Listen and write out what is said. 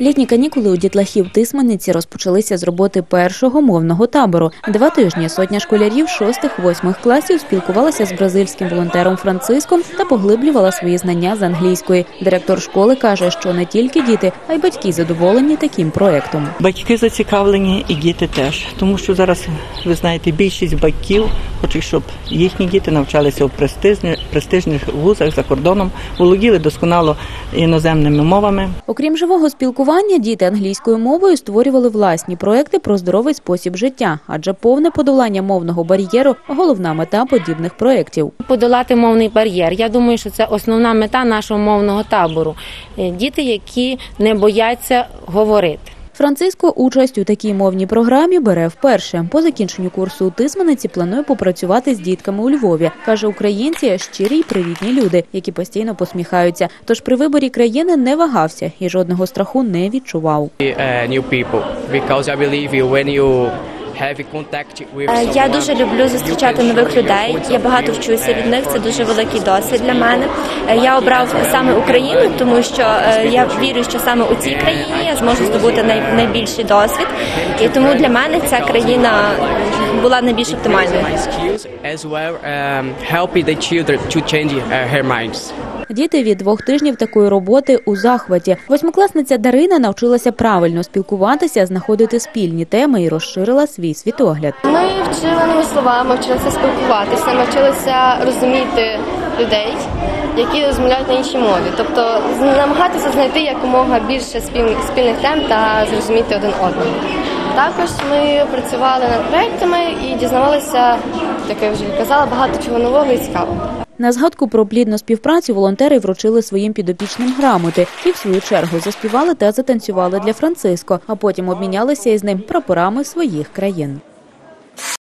Літні канікули у дітлахів Тисманиці розпочалися з роботи першого мовного табору. Два тижні сотня школярів шостих-восьмих класів спілкувалася з бразильським волонтером Франциском та поглиблювала свої знання з англійської. Директор школи каже, що не тільки діти, а й батьки задоволені таким проектом. Батьки зацікавлені і діти теж, тому що зараз ви знаєте, більшість батьків хочуть, щоб їхні діти навчалися у престижних, престижних вузах за кордоном, володіли досконало іноземними мовами. Окрім живого спілкування, діти англійською мовою створювали власні проекти про здоровий спосіб життя, адже повне подолання мовного бар'єру головна мета подібних проєктів. подолати мовний бар'єр. Я думаю, що це основна мета нашого мовного табору. Е, Діти, які не бояться говорити. Франциско участь у такій мовній програмі бере вперше. По закінченню курсу у Тисманиці планує попрацювати з дітками у Львові. Каже, українці щирі й привітні люди, які постійно посміхаються. Тож при виборі країни не вагався і жодного страху не відчував. Е, Я дуже люблю зустрічати нових людей. Я багато вчуся від них. Це дуже великий досвід для мене. Е, Я обрав саме Україну, тому що е, я вірю, що саме у цій країні я зможу здобути найбільший досвід. І тому для мене ця країна була найбільш оптимальною. Діти від двох тижнів такої роботи у захваті. Восьмикласниця Дарина навчилася правильно спілкуватися, знаходити спільні теми і розширила свій світогляд. Ми вчили нові слова, ми вчилися спілкуватися, ми вчилися розуміти людей, які розмовляють на іншій мові. Тобто намагатися знайти якомога більше спіль- спільних тем та зрозуміти один одного. Також ми працювали над проектами і дізнавалися, як я вже казала, багато чого нового і цікавого. На згадку про плідну співпрацю волонтери вручили своїм підопічним грамоти і в свою чергу заспівали та затанцювали для Франциско, а потім обмінялися із ним прапорами своїх країн.